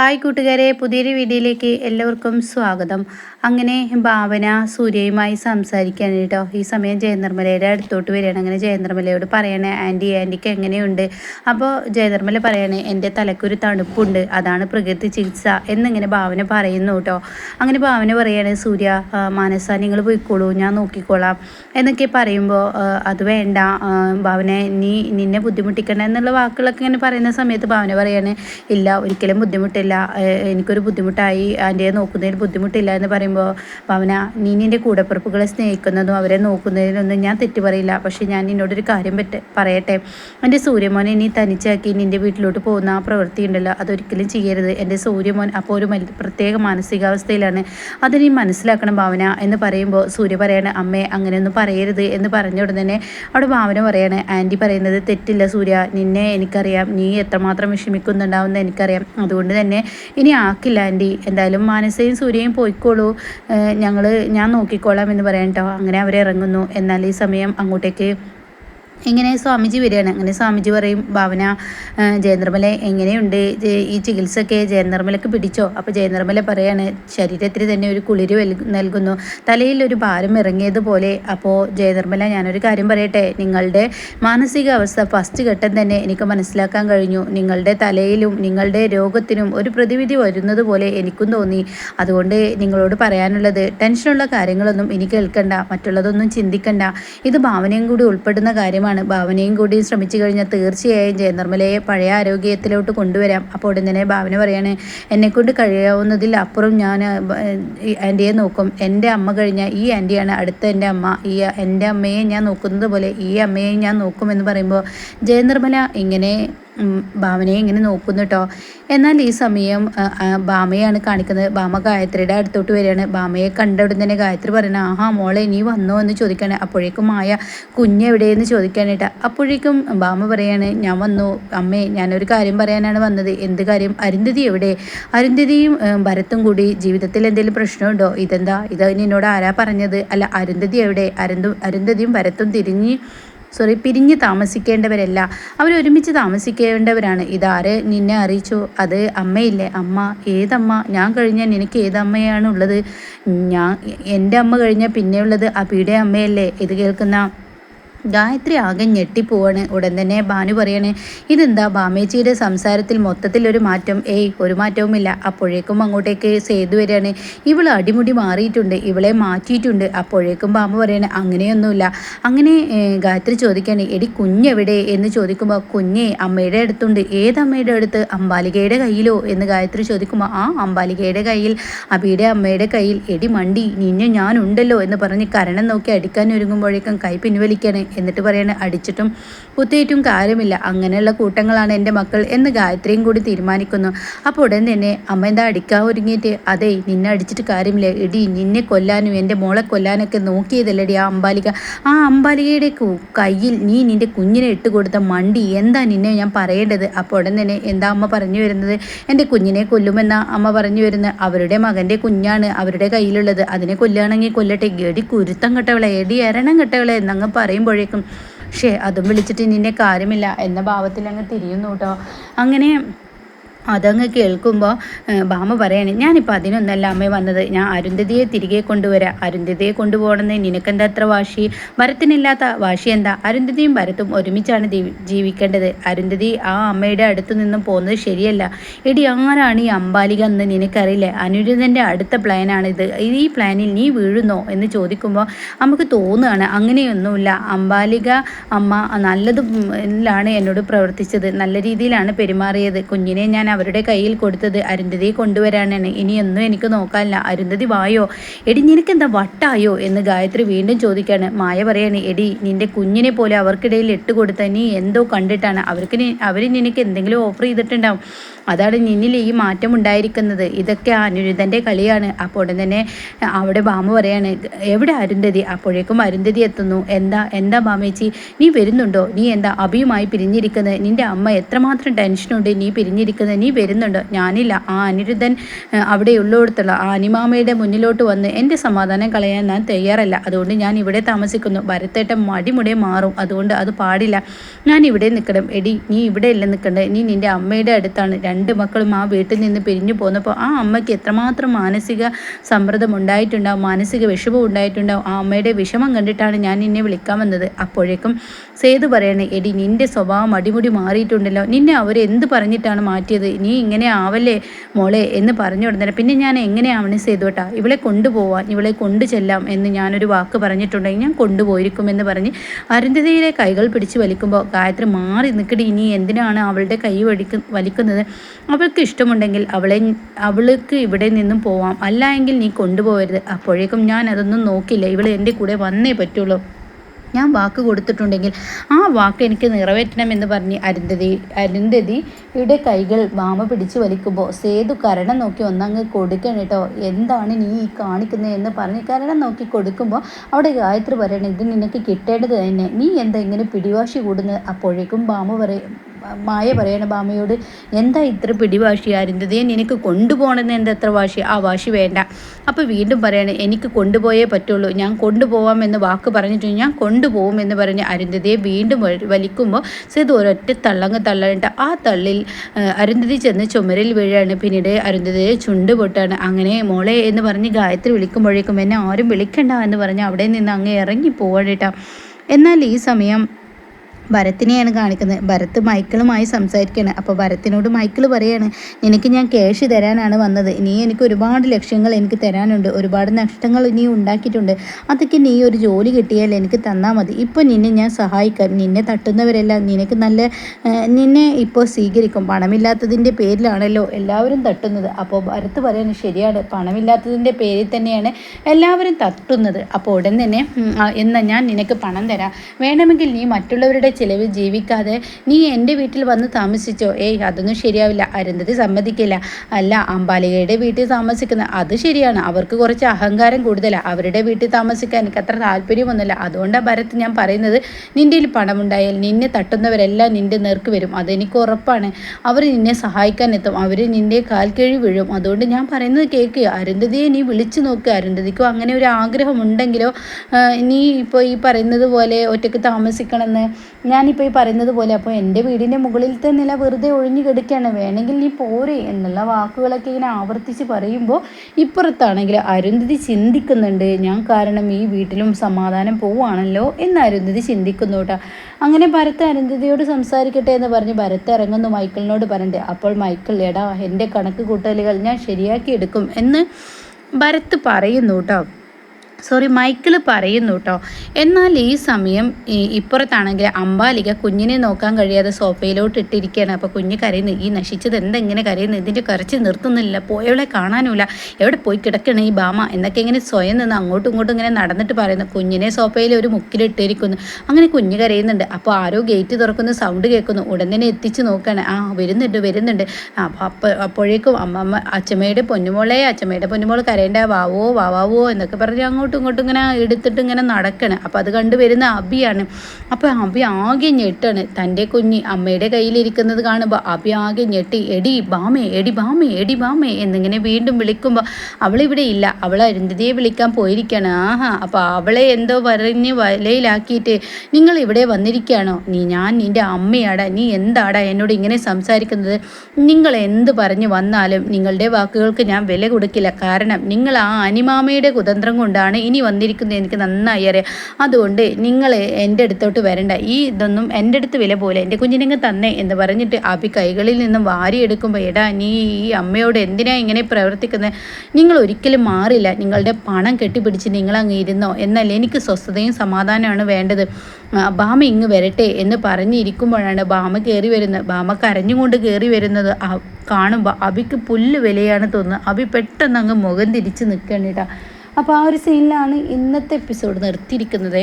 Hi കൂട്ടുകാരെ പുതിയൊരു വീഡിയോയിലേക്ക് എല്ലാവർക്കും സ്വാഗതം. അങ്ങനെ ഭാവന സൂര്യയുമായി സംസാരിക്കാൻ കേട്ടോ. ഈ സമയം ജയനിർമ്മലയുടെ അടുത്തോട്ട് വരികയാണ്. അങ്ങനെ ജയനിർമ്മലയോട് പറയണേ ആന്റി ആന്റിക്ക് എങ്ങനെയുണ്ട്? അപ്പോൾ ജയനിർമ്മല പറയണേ എന്റെ തലക്കൊരു തണുപ്പുണ്ട്. അതാണ് പ്രകൃതി ചികിത്സ എന്നിങ്ങനെ ഭാവന പറയുന്നു കേട്ടോ. അങ്ങനെ ഭാവന പറയാണ് സൂര്യ മാനസ നിങ്ങൾ പോയിക്കോളൂ. ഞാൻ നോക്കിക്കോളാം എന്നൊക്കെ പറയുമ്പോൾ അത് വേണ്ട. ഭാവന നീ നിന്നെ ബുദ്ധിമുട്ടിക്കണം എന്നുള്ള വാക്കുകളൊക്കെ ഇങ്ങനെ പറയുന്ന സമയത്ത് ഭാവന പറയാണ് ഇല്ല ഒരിക്കലും ബുദ്ധിമുട്ടില്ല. ബുദ്ധിമുട്ടില്ല എനിക്കൊരു ബുദ്ധിമുട്ടായി. ആന്റെ നോക്കുന്നതിന് ബുദ്ധിമുട്ടില്ല എന്ന് പറയുമ്പോൾ പവന നീ നിന്റെ കൂടപ്പിറപ്പുകളെ സ്നേഹിക്കുന്നതും അവരെ നോക്കുന്നതിനൊന്നും ഞാൻ തെറ്റു പറയില്ല. പക്ഷേ ഞാൻ നിന്നോടൊരു കാര്യം പറ്റ പറയട്ടെ. എന്റെ സൂര്യമോനെ നീ തനിച്ചാക്കി നിന്റെ വീട്ടിലോട്ട് പോകുന്ന ആ പ്രവൃത്തി ഉണ്ടല്ലോ. അതൊരിക്കലും ചെയ്യരുത്. എന്റെ സൂര്യമോൻ അപ്പോൾ ഒരു പ്രത്യേക മാനസികാവസ്ഥയിലാണ്. അത് നീ മനസ്സിലാക്കണം ഭാവന എന്ന് പറയുമ്പോൾ സൂര്യ പറയാണ് അമ്മേ അങ്ങനെയൊന്നും പറയരുത് എന്ന് പറഞ്ഞ ഉടനെ അവിടെ ഭാവന പറയാണ് ആന്റി പറയുന്നത് തെറ്റില്ല സൂര്യ. നിന്നെ എനിക്കറിയാം. നീ എത്രമാത്രം വിഷമിക്കുന്നുണ്ടാവുമെന്ന് എനിക്കറിയാം. അതുകൊണ്ട് തന്നെ ഇനി ആക്കില്ല ആന്റി. എന്തായാലും മാനസയും സൂര്യയും പോയിക്കോളൂ. ഞങ്ങൾ ഞാൻ നോക്കിക്കോളാം എന്ന് പറയാം കേട്ടോ അങ്ങനെ അവരിറങ്ങുന്നു എന്നാൽ ഈ സമയം അങ്ങോട്ടേക്ക് ഇങ്ങനെ സ്വാമിജി വരികയാണ്. അങ്ങനെ സ്വാമിജി പറയും ഭാവന ജയനിർമ്മല എങ്ങനെയുണ്ട്? ഈ ചികിത്സയൊക്കെ ജയനിർമ്മലക്ക് പിടിച്ചോ? അപ്പോൾ ജയനിർമ്മല പറയാണ് ശരീരത്തിന് തന്നെ ഒരു കുളിര് നൽകുന്നു. തലയിൽ ഒരു ഭാരം ഇറങ്ങിയതുപോലെ. അപ്പോൾ ജയനിർമ്മല ഞാനൊരു കാര്യം പറയട്ടെ. നിങ്ങളുടെ മാനസികാവസ്ഥ ഫസ്റ്റ് ഘട്ടം തന്നെ എനിക്ക് മനസ്സിലാക്കാൻ കഴിഞ്ഞു. നിങ്ങളുടെ തലയിലും നിങ്ങളുടെ രോഗത്തിനും ഒരു പ്രതിവിധി വരുന്നത് പോലെ എനിക്കും തോന്നി. അതുകൊണ്ട് നിങ്ങളോട് പറയാനുള്ളത് ടെൻഷനുള്ള കാര്യങ്ങളൊന്നും ഇനി കേൾക്കണ്ട. മറ്റുള്ളതൊന്നും ചിന്തിക്കണ്ട. ഇത് ഭാവനയും കൂടി ഉൾപ്പെടുന്ന കാര്യമാണ്. കാര്യമാണ് ഭാവനയും കൂടി ശ്രമിച്ചു കഴിഞ്ഞാൽ തീർച്ചയായും ജയനിർമ്മലയെ പഴയ ആരോഗ്യത്തിലോട്ട് കൊണ്ടുവരാം. അപ്പോൾ ഉടൻ തന്നെ ഭാവന പറയാണ് എന്നെക്കൊണ്ട് കഴിയാവുന്നതിൽ അപ്പുറം ഞാൻ ആന്റിയെ നോക്കും. എന്റെ അമ്മ കഴിഞ്ഞാൽ ഈ ആന്റിയാണ് അടുത്ത എന്റെ അമ്മ. ഈ എന്റെ അമ്മയെ ഞാൻ നോക്കുന്നത് പോലെ ഈ അമ്മയെ ഞാൻ നോക്കുമെന്ന് പറയുമ്പോൾ ജയനിർമ്മല ഇങ്ങനെ ഭാവനയെ ഇങ്ങനെ നോക്കുന്നു കേട്ടോ എന്നാൽ ഈ സമയം ഭാമയാണ് കാണിക്കുന്നത്. ഭാമ ഗായത്രിയുടെ അടുത്തോട്ട് വരികയാണ്. ഭാമയെ കണ്ട ഉടൻ തന്നെ ഗായത്രി പറയുന്നത് ആഹാ മോളെ നീ വന്നോ എന്ന് ചോദിക്കാണ് അപ്പോഴേക്കും മായ കുഞ്ഞെവിടെയെന്ന് ചോദിക്കാനായിട്ട് അപ്പോഴേക്കും ഭാമ പറയാണ് ഞാൻ വന്നു. അമ്മേ ഞാനൊരു കാര്യം പറയാനാണ് വന്നത്. എന്ത് കാര്യം? അരുന്ധതി എവിടെ? അരുന്ധതിയും ഭരത്തും കൂടി ജീവിതത്തിൽ എന്തെങ്കിലും പ്രശ്നമുണ്ടോ? ഇതെന്താ? ഇത് നിന്നോട് ആരാ പറഞ്ഞത്? അല്ല അരുന്ധതി എവിടെ? അരുന്ധ അരുന്ധതിയും ഭരത്തും തിരിഞ്ഞ് സോറി പിരിഞ്ഞ് താമസിക്കേണ്ടവരല്ല. അവരൊരുമിച്ച് താമസിക്കേണ്ടവരാണ്. ഇതാര് നിന്നെ അറിയിച്ചു? അത് അമ്മയില്ലേ? അമ്മ ഏതമ്മ? ഞാൻ കഴിഞ്ഞാൽ നിനക്ക് ഏതമ്മയാണുള്ളത്? ഞാൻ എന്റെ അമ്മ കഴിഞ്ഞാൽ പിന്നെയുള്ളത് അപ്പിയുടെ അമ്മയല്ലേ? ഇത് കേൾക്കുന്ന ഗായത്രി ആകെ ഞെട്ടിപ്പോവാണ്. ഉടൻ തന്നെ ഭാനു പറയണേ ഇതെന്താ? ബാമേച്ചിയുടെ സംസാരത്തിൽ മൊത്തത്തിൽ ഒരു മാറ്റം. ഏയ് ഒരു മാറ്റവുമില്ല. അപ്പോഴേക്കും അങ്ങോട്ടേക്ക് സേതു വരികയാണ്. ഇവൾ അടിമുടി മാറിയിട്ടുണ്ട്. ഇവളെ മാറ്റിയിട്ടുണ്ട്. അപ്പോഴേക്കും ബാമ പറയണേ അങ്ങനെയൊന്നുമില്ല. അങ്ങനെ ഗായത്രി ചോദിക്കുകയാണ് എടി കുഞ്ഞെവിടെ? എന്ന് ചോദിക്കുമ്പോൾ കുഞ്ഞെ അമ്മയുടെ അടുത്തുണ്ട്. ഏതമ്മയുടെ അടുത്ത്? അമ്പാലികയുടെ കയ്യിലോ? എന്ന് ഗായത്രി ചോദിക്കുമ്പോൾ ആ അമ്പാലികയുടെ കയ്യിൽ. അബിയുടെ അമ്മയുടെ കയ്യിൽ. എടി മണ്ടി നിന്നെ ഞാനുണ്ടല്ലോ എന്ന് പറഞ്ഞ് കരണം നോക്കി അടിക്കാൻ ഒരുങ്ങുമ്പോഴേക്കും കൈ പിൻവലിക്കാണ്. എന്നിട്ട് പറയാണ് അടിച്ചിട്ടും കുത്തിയിട്ടും കാര്യമില്ല. അങ്ങനെയുള്ള കൂട്ടങ്ങളാണ് എന്റെ മക്കൾ എന്ന് ഗായത്രിയും കൂടി തീരുമാനിക്കുന്നു. അപ്പോൾ ഉടൻ തന്നെ അമ്മ എന്താ അടിക്കാൻ ഒരുങ്ങിയിട്ട്? അതെ നിന്നെ അടിച്ചിട്ട് കാര്യമില്ല. ഇടി നിന്നെ കൊല്ലാനും എന്റെ മോളെ കൊല്ലാനൊക്കെ നോക്കിയതല്ലടി ആ അമ്പാലിക. ആ അമ്പാലികയുടെ കയ്യിൽ നീ നിന്റെ കുഞ്ഞിനെ ഇട്ട് കൊടുത്ത മണ്ടി. എന്താ നിന്നെ ഞാൻ പറയേണ്ടത്? അപ്പോൾ ഉടൻ തന്നെ എന്താ അമ്മ പറഞ്ഞു വരുന്നത്? എന്റെ കുഞ്ഞിനെ കൊല്ലുമെന്ന അമ്മ പറഞ്ഞു വരുന്നത്. അവരുടെ മകന്റെ കുഞ്ഞാണ് അവരുടെ കയ്യിലുള്ളത്. അതിനെ കൊല്ലുകയാണെങ്കിൽ കൊല്ലട്ടെ. എടി കുരുത്തം കെട്ടവളെ എടി എരണം കെട്ടവളെ എന്നങ്ങ് പറയുമ്പോഴേ അപ്പോഴേക്കും ഷേ അതും വിളിച്ചിട്ട് നിന്നെ കാര്യമില്ല എന്ന ഭാവത്തിൽ അങ്ങ് തിരിയുന്നു കേട്ടോ. അങ്ങനെ അതങ്ങ് കേൾക്കുമ്പോൾ ബാമ പറയാണ് ഞാനിപ്പോൾ അതിനൊന്നല്ല അമ്മ വന്നത്. ഞാൻ അരുന്ധതിയെ തിരികെ കൊണ്ടുവരാം. അരുന്ധതിയെ കൊണ്ടുപോകണമെന്ന് നിനക്കെന്താ അത്ര വാശി? ഭരത്തിനില്ലാത്ത വാശി എന്താ? അരുന്ധതിയും ഭരത്തും ഒരുമിച്ചാണ് ജീവിക്കേണ്ടത്. അരുന്ധതി ആ അമ്മയുടെ അടുത്തു നിന്നും പോകുന്നത് ശരിയല്ല. എടി ആരാണ് ഈ അമ്പാലിക എന്ന് നിനക്കറിയില്ലേ? അനുരുദ്ധന്റെ അടുത്ത പ്ലാനാണിത്. ഈ പ്ലാനിൽ നീ വീഴുന്നോ? എന്ന് ചോദിക്കുമ്പോൾ നമുക്ക് തോന്നുകയാണ് അങ്ങനെയൊന്നുമില്ല. അമ്പാലിക അമ്മ നല്ലതിലാണ് എന്നോട് പ്രവർത്തിച്ചത്. നല്ല രീതിയിലാണ് പെരുമാറിയത്. കുഞ്ഞിനെ ഞാൻ അവരുടെ കയ്യിൽ കൊടുത്തത് അരുന്ധതിയെ കൊണ്ടുവരാനാണ്. ഇനിയൊന്നും എനിക്ക് നോക്കാനില്ല. അരുന്ധതി വായോ? എടി നിനക്ക് എന്താ വട്ടായോ? എന്ന് ഗായത്രി വീണ്ടും ചോദിക്കാണ്. മായ പറയാണ് എടി നിന്റെ കുഞ്ഞിനെ പോലെ അവർക്കിടയിൽ ഇട്ട് കൊടുത്ത നീ എന്തോ കണ്ടിട്ടാണ്. അവർക്ക് അവർ നിനക്ക് എന്തെങ്കിലും ഓഫർ ചെയ്തിട്ടുണ്ടാവും. അതാണ് നിന്നിൽ ഈ മാറ്റം ഉണ്ടായിരിക്കുന്നത്. ഇതൊക്കെ അനിരുദ്ധന്റെ കളിയാണ്. അപ്പോൾ ഉടൻ തന്നെ അവിടെ ബാമ പറയാണ് എവിടെ അരുന്ധതി? അപ്പോഴേക്കും അരുന്ധതി എത്തുന്നു. എന്താ എന്താ ബാമേച്ചി? നീ വരുന്നുണ്ടോ? നീ എന്താ അഭിയുമായി പിരിഞ്ഞിരിക്കുന്നത്? നിന്റെ അമ്മ എത്രമാത്രം ടെൻഷനുണ്ട് നീ പിരിഞ്ഞിരിക്കുന്നത്? നീ വരുന്നുണ്ടോ? ഞാനില്ല. ആ അനിരുദ്ധൻ അവിടെ ഉള്ളിടത്തുള്ള ആ അനിമാമയുടെ മുന്നിലോട്ട് വന്ന് എന്റെ സമാധാനം കളയാൻ ഞാൻ തയ്യാറല്ല. അതുകൊണ്ട് ഞാൻ ഇവിടെ താമസിക്കുന്നു. ഭരത്തേട്ട മടിമുടെ മാറും. അതുകൊണ്ട് അത് പാടില്ല. ഞാൻ ഇവിടെ നിൽക്കണം. എടി നീ ഇവിടെ ഇല്ല നിൽക്കണ്ടേ? നീ നിന്റെ അമ്മയുടെ അടുത്താണ്. രണ്ട് രണ്ട് മക്കളും ആ വീട്ടിൽ നിന്ന് പിരിഞ്ഞു പോന്നപ്പോൾ ആ അമ്മയ്ക്ക് എത്രമാത്രം മാനസിക സമ്മർദ്ദം ഉണ്ടായിട്ടുണ്ടാവും മാനസിക വിഷമം ഉണ്ടായിട്ടുണ്ടാവും. ആ അമ്മയുടെ വിഷമം കണ്ടിട്ടാണ് ഞാൻ നിന്നെ വിളിക്കാൻ വന്നത്. അപ്പോഴേക്കും സേതു പറയണേ എടി നിന്റെ സ്വഭാവം അടിമുടി മാറിയിട്ടുണ്ടല്ലോ. നിന്നെ അവരെന്ത് പറഞ്ഞിട്ടാണ് മാറ്റിയത്? നീ ഇങ്ങനെ ആവല്ലേ മോളെ? എന്ന് പറഞ്ഞു കൊടുത്തേ പിന്നെ ഞാൻ എങ്ങനെയാവണ് സേതു കേട്ടാ ഇവളെ കൊണ്ടുപോവാൻ ഇവളെ കൊണ്ടു ചെല്ലാം എന്ന് ഞാനൊരു വാക്ക് പറഞ്ഞിട്ടുണ്ടെങ്കിൽ ഞാൻ കൊണ്ടുപോയിരിക്കുമെന്ന് പറഞ്ഞ് അരുന്ധതിയിലെ കൈകൾ പിടിച്ച് വലിക്കുമ്പോൾ ഗായത്രി മാറി നിൽക്കടി. ഇനി എന്തിനാണ് അവളുടെ കൈ വലിക്ക വലിക്കുന്നത്? അവൾക്ക് ഇഷ്ടമുണ്ടെങ്കിൽ അവളെ അവൾക്ക് ഇവിടെ നിന്നും പോവാം. അല്ല എങ്കിൽ നീ കൊണ്ടുപോകരുത്. അപ്പോഴേക്കും ഞാൻ അതൊന്നും നോക്കില്ല. ഇവൾ എന്റെ കൂടെ വന്നേ പറ്റുള്ളൂ. ഞാൻ വാക്ക് കൊടുത്തിട്ടുണ്ടെങ്കിൽ ആ വാക്ക് എനിക്ക് നിറവേറ്റണമെന്ന് പറഞ്ഞ് അരുന്ധതി അരുന്ധതിയുടെ കൈകൾ വാമ പിടിച്ചു വലിക്കുമ്പോൾ സേതു കരണം നോക്കി ഒന്നങ്ങ് കൊടുക്കണം കേട്ടോ. എന്താണ് നീ ഈ കാണിക്കുന്നത് എന്ന് പറഞ്ഞ് കരണം നോക്കി കൊടുക്കുമ്പോൾ അവിടെ ഗായത്രി പറയണം ഇത് നിനക്ക് കിട്ടേണ്ടത് തന്നെ. നീ എന്താ ഇങ്ങനെ പിടിവാശി കൂടുന്നത്? അപ്പോഴേക്കും വാമ പറയും മായ പറയണ ബാമയോട് എന്താ ഇത്ര പിടിവാശി അരുന്ധതിയെ എനിക്ക് കൊണ്ടുപോകണമെന്ന് എന്താ എത്ര വാശി? ആ വാശി വേണ്ട. അപ്പോൾ വീണ്ടും പറയണേ എനിക്ക് കൊണ്ടുപോയേ പറ്റുള്ളൂ. ഞാൻ കൊണ്ടുപോകാം എന്ന് വാക്ക് പറഞ്ഞിട്ട് ഞാൻ കൊണ്ടുപോകും എന്ന് പറഞ്ഞ് അരുന്ധതിയെ വീണ്ടും വലിക്കുമ്പോൾ സേതു ഒരൊറ്റ തള്ളങ്ങ് തള്ളണ്ട. ആ തള്ളിൽ അരുന്ധതി ചെന്ന് ചുമരിൽ വീഴാണ്. പിന്നീട് അരുന്ധതിയെ ചുണ്ട് പൊട്ടാണ്. അങ്ങനെ മോളെ എന്ന് പറഞ്ഞ് ഗായത്രി വിളിക്കുമ്പോഴേക്കും എന്നെ ആരും വിളിക്കണ്ട എന്ന് പറഞ്ഞ് അവിടെ നിന്ന് അങ്ങ് ഇറങ്ങി പോവാണ് എന്നാൽ ഈ സമയം ഭരത്തിനെയാണ് കാണിക്കുന്നത്. ഭരത് മൈക്കിളുമായി സംസാരിക്കുകയാണ്. അപ്പോൾ ഭരത്തിനോട് മൈക്കിൾ പറയാണ് നിനക്ക് ഞാൻ ക്യാഷ് തരാനാണ് വന്നത്. നീ എനിക്ക് ഒരുപാട് ലക്ഷ്യങ്ങൾ എനിക്ക് തരാനുണ്ട്. ഒരുപാട് നഷ്ടങ്ങൾ നീ ഉണ്ടാക്കിയിട്ടുണ്ട്. അതൊക്കെ നീ ഒരു ജോലി കിട്ടിയാൽ എനിക്ക് തന്നാൽ മതി. ഇപ്പോൾ നിന്നെ ഞാൻ സഹായിക്കാം. നിന്നെ തട്ടുന്നവരെല്ലാം നിനക്ക് നല്ല നിന്നെ ഇപ്പോൾ സ്വീകരിക്കും. പണമില്ലാത്തതിന്റെ പേരിലാണല്ലോ എല്ലാവരും തട്ടുന്നത്. അപ്പോൾ ഭരത്ത് പറയുന്നത് ശരിയാണ്. പണമില്ലാത്തതിന്റെ പേരിൽ തന്നെയാണ് എല്ലാവരും തട്ടുന്നത്. അപ്പോൾ ഉടൻ തന്നെ എന്നാൽ ഞാൻ നിനക്ക് പണം തരാം. വേണമെങ്കിൽ നീ മറ്റുള്ളവരുടെ ചിലവിൽ ജീവിക്കാതെ നീ എന്റെ വീട്ടിൽ വന്ന് താമസിച്ചോ? ഏയ് അതൊന്നും ശരിയാവില്ല. അരുന്ധതി സമ്മതിക്കില്ല. അല്ല അമ്പാലികയുടെ വീട്ടിൽ താമസിക്കുന്ന അത് ശരിയാണ്. അവർക്ക് കുറച്ച് അഹങ്കാരം കൂടുതലാണ് അവരുടെ വീട്ടിൽ താമസിക്കാൻ എനിക്ക് അത്ര താല്പര്യമൊന്നുമില്ല. അതുകൊണ്ടാണ് ഭരത് ഞാൻ പറയുന്നത് നിന്റെ പണമുണ്ടായാൽ നിന്നെ തട്ടുന്നവരെല്ലാം നിന്റെ നേർക്ക് വരും. അതെനിക്ക് ഉറപ്പാണ്. അവർ നിന്നെ സഹായിക്കാൻ എത്തും. അവർ നിന്റെ കാൽ കിഴി വീഴും. അതുകൊണ്ട് ഞാൻ പറയുന്നത് കേൾക്കുക അരുന്ധതിയെ നീ വിളിച്ചു നോക്കുക അരുന്ധതിക്കോ അങ്ങനെ ഒരു ആഗ്രഹം ഉണ്ടെങ്കിലോ നീ ഇപ്പോൾ ഈ പറയുന്നത് പോലെ ഒറ്റയ്ക്ക് താമസിക്കണമെന്ന് ഞാനിപ്പോൾ ഈ പറയുന്നത് പോലെ അപ്പോൾ എന്റെ വീടിന്റെ മുകളിലത്തെ നില വെറുതെ ഒഴിഞ്ഞു കിടക്കുകയാണ്. വേണമെങ്കിൽ നീ പോരെ എന്നുള്ള വാക്കുകളൊക്കെ ഇങ്ങനെ ആവർത്തിച്ച് പറയുമ്പോൾ ഇപ്പുറത്താണെങ്കിൽ അരുന്ധതി ചിന്തിക്കുന്നുണ്ട് ഞാൻ കാരണം ഈ വീട്ടിലും സമാധാനം പോവുകയാണല്ലോ എന്ന് അരുന്ധതി ചിന്തിക്കുന്നു കേട്ടോ. അങ്ങനെ ഭരത് അരുന്ധതിയോട് സംസാരിക്കട്ടെ എന്ന് പറഞ്ഞ് ഭരത് ഇറങ്ങുന്നു മൈക്കിളിനോട് പറഞ്ഞിട്ട് അപ്പോൾ മൈക്കിൾ എടാ എന്റെ കണക്ക് കൂട്ടലുകൾ ഞാൻ ശരിയാക്കി എടുക്കും എന്ന് ഭരത് പറയുന്നു കേട്ടോ. സോറി മൈക്കിൾ പറയുന്നു കേട്ടോ എന്നാൽ ഈ സമയം ഇപ്പുറത്താണെങ്കിൽ അമ്പാലിക കുഞ്ഞിനെ നോക്കാൻ കഴിയാതെ സോഫയിലോട്ട് ഇട്ടിരിക്കുകയാണ്. അപ്പോൾ കുഞ്ഞ് കരയുന്നു ഈ നശിച്ചത് എന്തെങ്ങനെ കരയുന്നു? ഇതിന്റെ കരച്ച് നിർത്തുന്നില്ല പോയവളെ കാണാനുമില്ല. എവിടെ പോയി കിടക്കണേ ഈ ബാമ എന്നൊക്കെ ഇങ്ങനെ സ്വയം നിന്ന് അങ്ങോട്ടും ഇങ്ങോട്ടും ഇങ്ങനെ നടന്നിട്ട് പറയുന്നു. കുഞ്ഞിനെ സോഫയിൽ ഒരു മുക്കിലിട്ടിരിക്കുന്നു. അങ്ങനെ കുഞ്ഞ് കരയുന്നുണ്ട്. അപ്പോൾ ആരോ ഗേറ്റ് തുറക്കുന്ന സൗണ്ട് കേൾക്കുന്നു. ഉടൻ തന്നെ എത്തിച്ച് നോക്കുകയാണ്. ആ വരുന്നുണ്ട് വരുന്നുണ്ട്. അപ്പോൾ അപ്പോഴേക്കും അമ്മമ്മ അച്ഛമ്മയുടെ പൊന്നുമോളെ അച്ഛമ്മയുടെ പൊന്നുമോൾ കരയേണ്ട വാവോ വാവാവോ എന്നൊക്കെ പറഞ്ഞ് അങ്ങോട്ട് അങ്ങോട്ടും ഇങ്ങോട്ടും ഇങ്ങനെ എടുത്തിട്ട് ഇങ്ങനെ നടക്കണം. അപ്പോൾ അത് കണ്ടു വരുന്ന അബിയാണ്. അപ്പോൾ അബി ആകെ ഞെട്ടാണ്. തന്റെ കുഞ്ഞ് അമ്മയുടെ കയ്യിലിരിക്കുന്നത് കാണുമ്പോൾ അബി ആകെ ഞെട്ടി. എടി ബാമേ എടി ബാമേ എടി ബാമേ എന്നിങ്ങനെ വീണ്ടും വിളിക്കുമ്പോൾ അവളിവിടെ ഇല്ല. അവൾ അരുന്ധതിയെ വിളിക്കാൻ പോയിരിക്കുകയാണ് ആഹാ അപ്പോൾ അവളെ എന്തോ പറഞ്ഞ് വലയിലാക്കിയിട്ട് നിങ്ങൾ ഇവിടെ വന്നിരിക്കുകയാണോ? നീ ഞാൻ നിന്റെ അമ്മയാടാ. നീ എന്താടാ എന്നോട് ഇങ്ങനെ സംസാരിക്കുന്നത്? നിങ്ങൾ എന്ത് പറഞ്ഞു വന്നാലും നിങ്ങളുടെ വാക്കുകൾക്ക് ഞാൻ വില കൊടുക്കില്ല. കാരണം നിങ്ങൾ ആ അനിമാമയുടെ കുതന്ത്രം കൊണ്ടാണ് ഇനി വന്നിരിക്കുന്നത് എനിക്ക് നന്നായി അറിയാം. അതുകൊണ്ട് നിങ്ങൾ എന്റെ അടുത്തോട്ട് വരണ്ട. ഈ ഇതൊന്നും എന്റെ അടുത്ത് വില പോലെ എന്റെ കുഞ്ഞിനെങ്ങ് തന്നെ എന്ന് പറഞ്ഞിട്ട് അഭി കൈകളിൽ നിന്നും വാരിയെടുക്കുമ്പോൾ എടാ നീ ഈ അമ്മയോട് എന്തിനാ ഇങ്ങനെ പ്രവർത്തിക്കുന്നത് നിങ്ങൾ ഒരിക്കലും മാറില്ല. നിങ്ങളുടെ പണം കെട്ടിപ്പിടിച്ച് നിങ്ങളങ്ങ് ഇരുന്നോ? എന്നാൽ എനിക്ക് സ്വസ്ഥതയും സമാധാനമാണ് വേണ്ടത്. ബാമ ഇങ്ങ് വരട്ടെ എന്ന് പറഞ്ഞിരിക്കുമ്പോഴാണ് ബാമ കയറി വരുന്നത്. ബാമ കരഞ്ഞുകൊണ്ട് കയറി വരുന്നത് കാണുമ്പോൾ അബിക്ക് പുല്ല് വിലയാണ് തോന്നുന്നത് അബി പെട്ടെന്ന് അങ്ങ് മുഖം തിരിച്ച് നിൽക്കണേട്ടാ അപ്പോൾ ആ ഒരു സീനിലാണ് ഇന്നത്തെ എപ്പിസോഡ് നിർത്തിയിരിക്കുന്നത്.